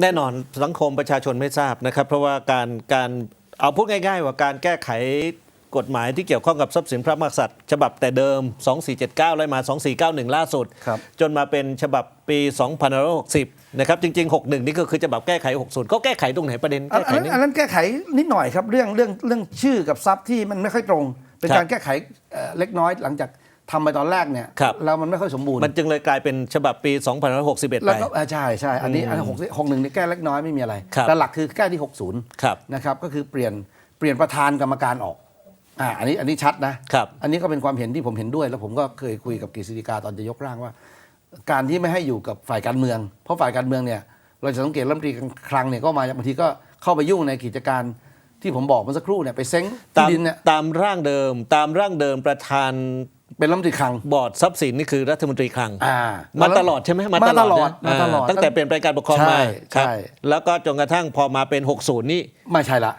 แน่นอนสังคมประชาชนไม่ทราบนะครับ เพราะว่าการการเอาพูดง่าย ๆ ว่าการแก้ไขกฎหมายที่เกี่ยวข้องกับทรัพย์สินพระมหากษัตริย์ ฉบับแต่เดิม 2479ไล่มา 2491 ล่าสุดครับจนมาเป็นฉบับปี2560 นะครับ จริง ๆ 61 นี่ก็คือฉบับแก้ไข 60เขาแก้ไขตรงไหนประเด็นอันแก้ไขอันนั้นนี่อันนั้นแก้ไขนิดหน่อยครับ เรื่องเรื่องเรื่องชื่อกับทรัพย์ที่มันไม่ค่อยตรง เป็นครับการแก้ไขเอ่อเล็กน้อยหลังจาก ทำไปตอนแรกเนี่ยครับแล้วมันไม่ค่อยสมบูรณ์มันจึงเลยกลายเป็นฉบับปี 2561 แล้ไปวก็อ่าใช่ใช่อันนี้อันหกหกหนึ่งนี่แก้เล็กน้อยไม่มีอะไรครับ แต่หลักคือแก้ที่60ครับนะครับก็คือเปลี่ยนเปลี่ยนประธานกรรมการออกอ่าอันนี้อันนี้ชัดนะครับ อันนี้ก็เป็นความเห็นที่ผมเห็นด้วย แล้วผมก็เคยคุยกับกฤษฎีกาตอนจะยกร่างว่า การที่ไม่ให้อยู่กับฝ่ายการเมือง เพราะฝ่ายการเมืองเนี่ยเราจะสังเกตรัฐมนตรีคลังเนี่ยก็มาบางทีก็เข้าไปยุ่งในกิจการที่ผมบอกเมื่อสักครู่เนี่ยไปเซ้งตาที่มดินเนี่ย ตามร่างเดิม ตามร่างเดิมประธาน เป็นรัฐมนตรีคลัง บอร์ดทรัพย์สินนี่คือรัฐมนตรีคลัง อ่ามาตลอดใช่ไหมมาตลอดนะมาตลอดาตั้งแต่เปลี่ยนแปลงการปกครองใช่มาครับ ใช่ แล้วก็จนกระทั่งพอมาเป็น 60 นี่ไม่ใช่ละ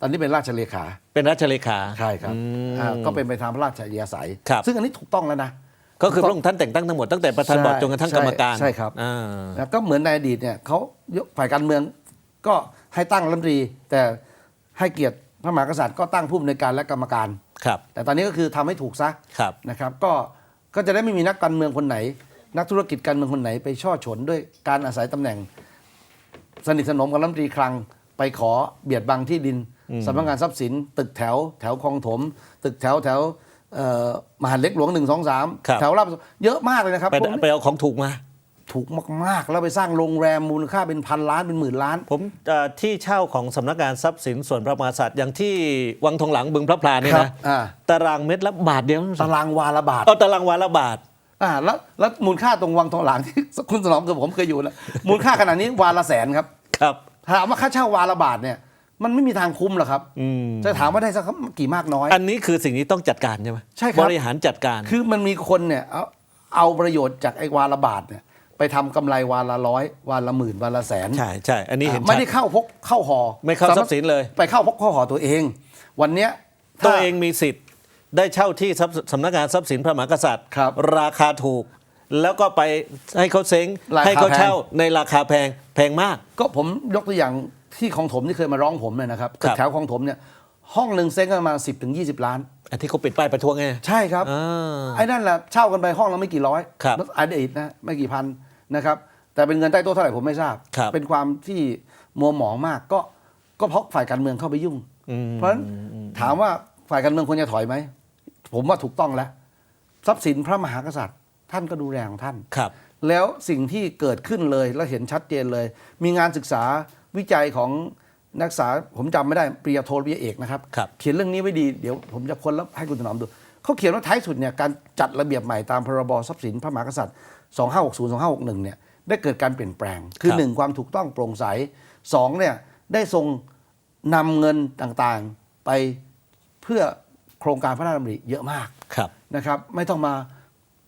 ตอนนี้เป็นราชเลขา เป็นรัชเลขา ใช่ครับอ่าก็เป็นไปตามพระราชยาศัย ครับ ซึ่งอันนี้ถูกต้องแล้วนะ ก็คือพระองค์ท่านแต่งตั้งทั้งหมดตั้งแต่ประธานบอร์ดจนกระทั่งกรรมการใช่ครับ อ่า นะก็เหมือนในอดีตเนี่ยเขายกฝ่ายการเมืองก็ให้ตั้งรัฐมนตรี แต่ให้เกียรติพระมหากษัตริย์ก็ตั้งผู้อำนวยการและกรรมการ ครับ แต่ตอนนี้ก็คือทำให้ถูกซะครับนะครับ ก็ก็จะได้ไม่มีนักการเมืองคนไหน นักธุรกิจการเมืองคนไหนไปช่อฉนด้วยการอาศัยตำแหน่ง สนิทสนมกับรัฐมนตรีคลังไปขอเบียดบังที่ดินสำนักงานทรัพย์สิน ตึกแถวแถวคลองถม ตึกแถวแถวเอ่อมหาดเล็กหลวงหนึ่งสองสามครับแถวรับเยอะมากเลยนะครับไปพวกนี้ไปเอาของถูกมา ถูกมาก ๆ แล้วไปสร้างโรงแรมมูลค่าเป็นพันล้านเป็นหมื่นล้าน ผมเอ่อที่เช่าของสำนักงานทรัพย์สินส่วนพระมหากษัตริย์อย่างที่วังทองหลังบึงพระพลาเนี่ยครับนะอ่า ตารางเม็ดละบาทเดียวตารางวาละบาท เอาตารางวาละบาท อ่าแล้วแล้วมูลค่าตรงวังทองหลางที่ คุณสนอมกับผมเคยอยู่แล้วมูลค่าขนาดนี้วาละแสนครับ ครับ ถามว่าค่าเช่าวาละบาทเนี่ย มันไม่มีทางคุ้มหรอกครับอืม จะถามว่าได้สักกี่มากน้อย อันนี้คือสิ่งที่ต้องจัดการใช่ไหมใช่ครับ บริหารจัดการ คือมันมีคนเนี่ยเอาเอาประโยชน์จากไอ้วาละบาทเนี่ย ไปทำกำไรวาละร้อยวาละหมื่นวาละแสนใช่ใช่อันนี้เห็นไม่ชัดได้เข้าพกเข้าหอไม่เข้าทรัพย์สินเลย ไปเข้าพกเข้าหอตัวเอง วันเนี้ยถ้า ตัวเองมีสิทธิ์ได้เช่าที่ทรัพย์สำนักงานทรัพย์สินพระมหากษัตริย์ ครับราคาถูก แล้วก็ไปให้เขาเซ้งราคา ให้เขาแพงเช่าในราคาแพงแพงมาก ก็ผมยกตัวอย่างที่ของถมที่เคยมาร้องผมเนี่ยนะครับครับ แถวของถมเนี่ยห้องหนึ่งเซ้งกันประมาสิบถึงยีล้าน อันที่เขาปิดป้ายประท้วงไง ใช่ครับอ่าไอ้นั่นแหละเช่ากันไปห้องละไม่กี่ร้อยครับ อดีตนะไม่กี่พัน นะครับแต่เป็นเงินใต้โต๊ะเท่าไหร่ผมไม่ทราบ ครับเป็นความที่มัวหมองมากก็ก็เพราะฝ่ายการเมืองเข้าไปยุ่งอืมเพราะฉะนั้นถามว่าฝ่ายการเมืองควรจะถอยไหม ผมว่าถูกต้องแล้ว ทรัพย์สินพระมหากษัตริย์ ท่านก็ดูแลของท่าน ครับ แล้วสิ่งที่เกิดขึ้นเลยแล้วเห็นชัดเจนเลย มีงานศึกษาวิจัยของนักศึกษาผมจำไม่ได้ปริญญาโทปริญญาเอกนะครับ ครับ เขียนเรื่องนี้ไว้ดีเดี๋ยวผมจะค้นแล้วให้คุณถนอมดูเขาเขียนว่าท้ายสุดเนี่ยการจัดระเบียบใหม่ตามพรบทรัพย์สินพระมหากษัตริย์ 2560 2561เนี่ยได้เกิดการเปลี่ยนแปลง คือครับหนึ่งความถูกต้องโปร่งใสสองเนี่ยได้ทรงนำเงินต่างๆไปเพื่อโครงการพระราชดำริเยอะมากครับนะครับไม่ต้องมา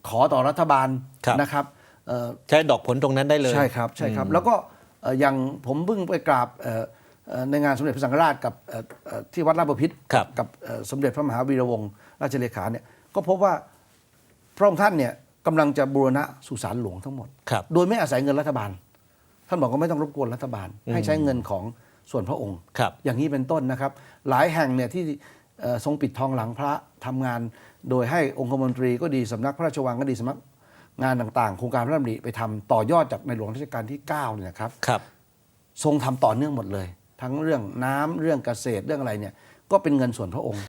ขอต่อรัฐบาลครับนะครับเอ่อใช้ดอกผลตรงนั้นได้เลย ใช่ครับใช่ครับ แล้วก็เอ่ออย่างผมเพิ่งไปกราบเอ่อเอ่อในงานสมเด็จพระสังฆราชกับเอ่อเอ่อที่วัดราชบพิตรครับกับเอ่อสมเด็จพระมหาวีระวงศ์ราชเลขาเนี่ยก็พบว่าพระองค์ท่านเนี่ย กำลังจะบูรณะสุสานหลวงทั้งหมด ครับ โดยไม่อาศัยเงินรัฐบาล ท่านบอกว่าไม่ต้องรบกวนรัฐบาล ให้ใช้เงินของส่วนพระองค์ ครับ อย่างนี้เป็นต้นนะครับ หลายแห่งเนี่ยที่เอ่อทรงปิดทองหลังพระทำงาน โดยให้องคมนตรีก็ดีสำนักพระราชวังก็ดีสำนักงานต่างๆ โครงการพระราชดำริไปทำต่อยอดจากในหลวงรัชกาลที่9เนี่ยนะครับ ครับ ทรงทำต่อเนื่องหมดเลย ทั้งเรื่องน้ำเรื่องเกษตรเรื่องอะไรเนี่ยก็เป็นเงินส่วนพระองค์